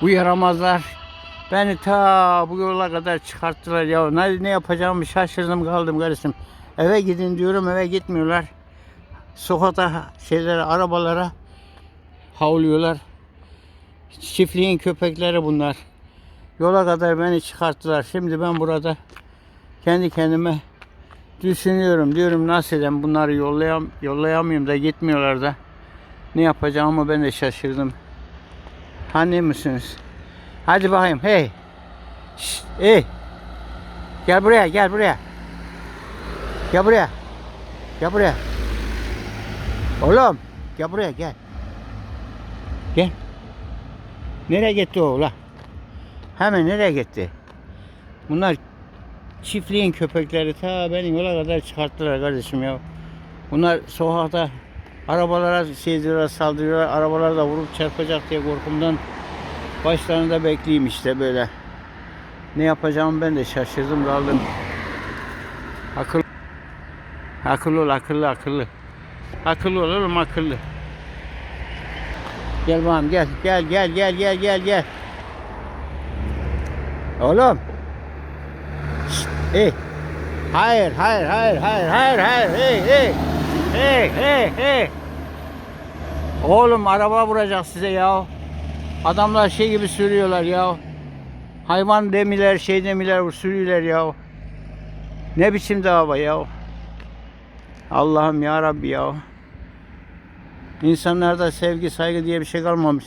Bu yaramazlar beni ta bu yola kadar çıkarttılar ya. Ne, ne yapacağımı şaşırdım kaldım kardeşim. Eve gidin diyorum eve gitmiyorlar. Sokakta şeylere, arabalara havlıyorlar. Çiftliğin köpekleri bunlar. Yola kadar beni çıkarttılar. Şimdi ben burada kendi kendime düşünüyorum. Diyorum nasıl edeyim bunları yollayam yollayamıyorum da gitmiyorlar da. Ne yapacağımı ben de şaşırdım. Hani misiniz? Hadi bakayım. Hey. Şşt, hey. Gel buraya, gel buraya. Gel buraya. Gel buraya. Oğlum, gel buraya gel. Gel. Nereye gitti o? Hemen nereye gitti? Bunlar çiftliğin köpekleri ta beni yola kadar çıkarttılar kardeşim ya. Bunlar sokakta arabalara diyorlar, saldırıyorlar. Arabalar da vurup çarpacak diye korkumdan başlarında bekleyeyim işte böyle. Ne yapacağımı ben de şaşırdım kaldım. Akıl Akıllı ol, akıllı, akıllı. Akıllı ol oğlum, akıllı. Gel bakalım, gel, gel, gel, gel, gel, gel, gel. Oğlum. Şşt, hey. Hayır, hayır, hayır, hayır, hayır, hayır, hey, hey. Hey, hey, hey. Oğlum araba vuracak size ya. Adamlar şey gibi sürüyorlar ya. Hayvan demiler, şey demiler sürüyorlar ya. Ne biçim dava ya. Allah'ım ya Rabbi ya. İnsanlarda sevgi, saygı diye bir şey kalmamış.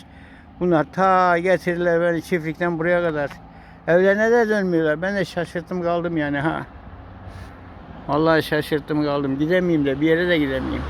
Bunlar ta getirdiler beni çiftlikten buraya kadar. Evlerine de dönmüyorlar. Ben de şaşırttım kaldım yani ha. Vallahi şaşırttım kaldım. Gidemeyeyim de bir yere de gidemeyeyim.